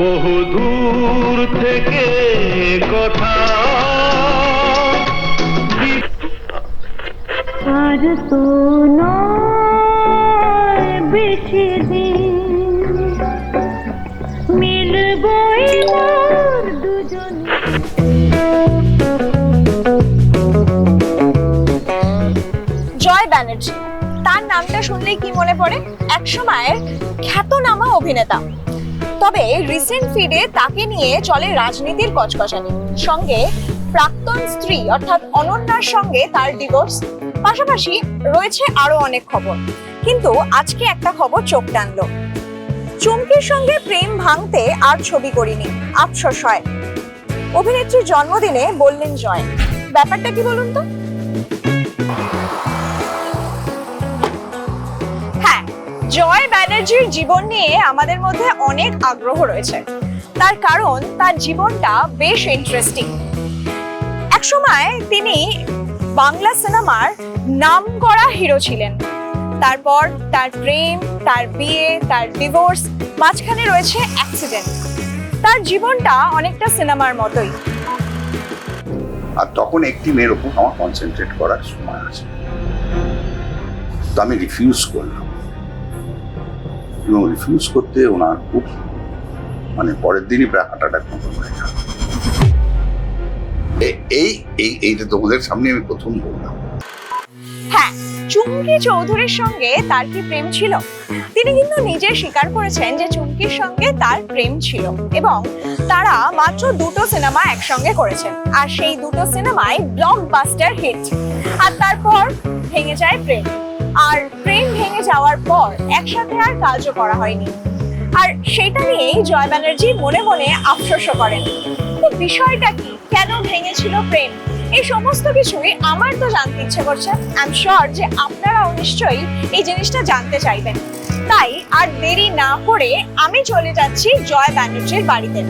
বহুদূর থেকে কথা। আর বেশি দিন মিলবই দুজন। জয় ব্যানার্জি তার নামটা শুনলেই কি মনে পড়ে? একসময়ের খ্যাতনামা অভিনেতা। তবে রিসেন্ট ফিডে তাকে নিয়ে চলে রাজনীতির কচকচানি। সঙ্গে প্রাক্তন স্ত্রী অর্থাৎ অনন্যার সঙ্গে তার ডিভোর্স পাশাপাশি রয়েছে আরও অনেক খবর। কিন্তু আজকে একটা খবর চোখ টানলো। চুমকির সঙ্গে প্রেম ভাঙতে আর ছবি করিনি। আফসোস হয়। অভিনেত্রীর জন্মদিনে বললেন জয়। ব্যাপারটা কি বলুন তো? জয় ব্যানার্জির জীবন নিয়ে আমাদের মধ্যে অনেক আগ্রহ রয়েছে। তার কারণ, তার জীবনটা বেশ ইন্টারেস্টিং একসময় তিনি বাংলা সিনেমার নামকরা হিরো ছিলেন। তারপর তার প্রেম, তার বিয়ে, তার ডিভোর্স মাঝখানে রয়েছে অ্যাক্সিডেন্ট তার জীবনটা অনেকটা সিনেমার মতোই। আর তখন একটি মেয়ের উপর আমার কনসেন্ট্রেট করার সময় আছে। তো আমি রিফিউজ করলাম। এবং রিফিউজ করতে ওনার খুব মানে পরের দিনই প্রায় হার্ট অ্যাটাক মতো হয়ে গেল এই এই এইটা তোমাদের সামনে আমি প্রথম বললাম। হ্যাঁ চুমকি চৌধুরীর সঙ্গে তার কি প্রেম ছিল? তিনি কিন্তু নিজে স্বীকার করেছেন যে চুমকির সঙ্গে তার প্রেম ছিল এবং তারা মাত্র দুটো সিনেমা একসঙ্গে করেছেন। আর সেই দুটো সিনেমাই ব্লকবাস্টার হিট আর তারপর ভেঙে যায় প্রেম। আর প্রেম ভেঙে যাওয়ার পর একসাথে আর কাজও করা হয়নি। আর সেটা নিয়েই জয় ব্যানার্জি মনে মনে আফসোসও করেন। তো বিষয়টা কি? কেন ভেঙেছিল প্রেম? এই সমস্ত কিছুই আমার তো জানতে ইচ্ছে করছে। আই এম শিওর যে আপনারাও নিশ্চয়ই এই জিনিসটা জানতে চাইবেন। তাই আর দেরি না করে আমি চলে যাচ্ছি জয় ব্যানার্জির বাড়িতে।